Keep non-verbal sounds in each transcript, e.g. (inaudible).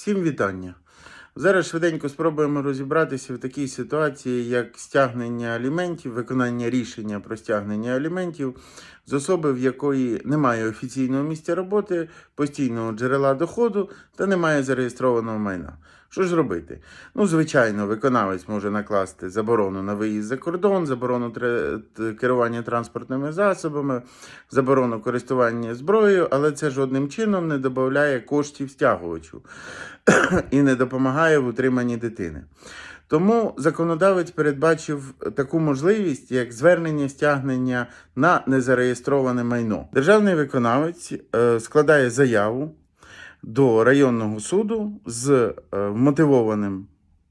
Всім вітання. Зараз швиденько спробуємо розібратися в такій ситуації, як стягнення аліментів, виконання рішення про стягнення аліментів з особи, в якої немає офіційного місця роботи, постійного джерела доходу та немає зареєстрованого майна. Що ж робити? Ну, звичайно, виконавець може накласти заборону на виїзд за кордон, заборону керування транспортними засобами, заборону користування зброєю, але це жодним чином не додає коштів стягувачу і не допомагає в утриманні дитини. Тому законодавець передбачив таку можливість, як звернення стягнення на незареєстроване майно. Державний виконавець е, складає заяву до районного суду з е, мотивованим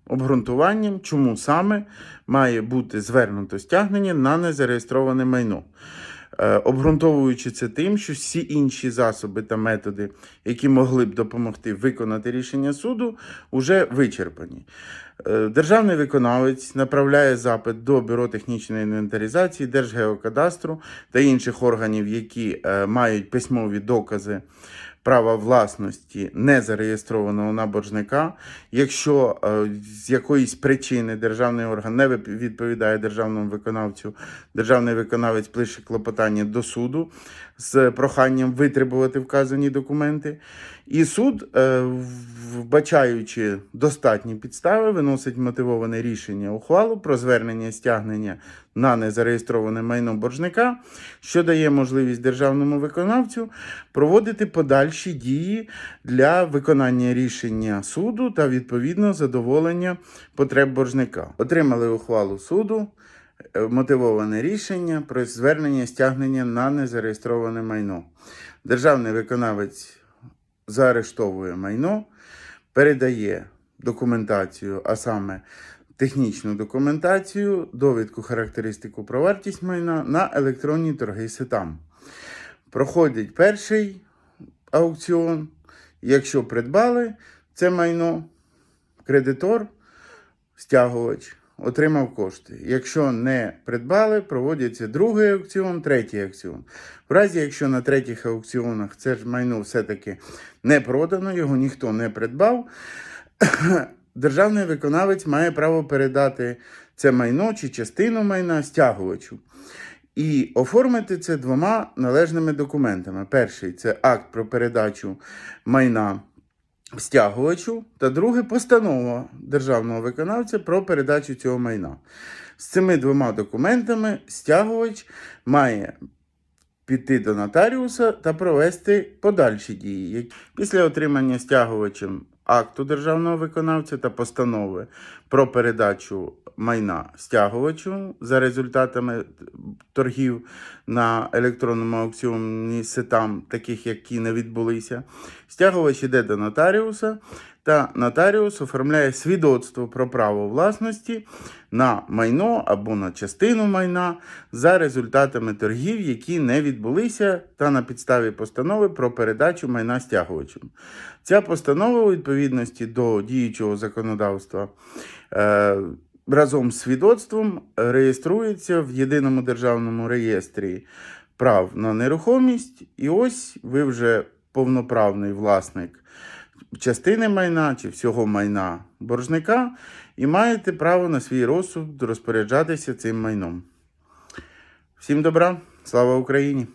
обґрунтуванням, чому саме має бути звернуто стягнення на незареєстроване майно. Е, Обґрунтовуючи це тим, що всі інші засоби та методи, які могли б допомогти виконати рішення суду, вже вичерпані. Е, Державний виконавець направляє запит до Бюро технічної інвентаризації, Держгеокадастру та інших органів, які мають письмові докази права власності незареєстрованого на боржника. Якщо е, з якоїсь причини державний орган не відповідає державному виконавцю, державний виконавець пише клопотання до суду з проханням витребувати вказані документи. І суд, е, вбачаючи достатні підстави, виносить мотивоване рішення ухвалу про звернення стягнення на незареєстроване майно боржника, що дає можливість державному виконавцю проводити подальші дії для виконання рішення суду та відповідно задоволення потреб боржника. Отримали ухвалу суду. е, Мотивоване рішення про звернення стягнення на незареєстроване майно. Державний виконавець заарештовує майно, передає документацію, а саме технічну документацію, довідку характеристику про вартість майна на електронні торги сетам. Проходить перший аукціон. Якщо придбали це майно, кредитор, стягувач отримав кошти. Якщо не придбали, проводиться другий аукціон, третій аукціон. В разі, якщо на третіх аукціонах це ж майно все-таки не продано, його ніхто не придбав, (coughs) державний виконавець має право передати це майно чи частину майна стягувачу. І оформити це двома належними документами. Перший це акт про передачу майна стягувачу, та друге постанова державного виконавця про передачу цього майна. З цими двома документами стягувач має піти до нотаріуса та провести подальші дії. Після отримання стягувачем акту державного виконавця та постанови про передачу майна стягувачу за результатами торгів на електронному аукціоні сетам, таких які не відбулися, стягувач іде до нотаріуса, та нотаріус оформляє свідоцтво про право власності на майно або на частину майна за результатами торгів, які не відбулися, та на підставі постанови про передачу майна стягувачем. Ця постанова у відповідності до діючого законодавства. Е, Разом з свідоцтвом реєструється в єдиному державному реєстрі прав на нерухомість, і ось ви вже повноправний власник частини майна чи всього майна боржника, і маєте право на свій розсуд розпоряджатися цим майном. Всім добра, слава Україні!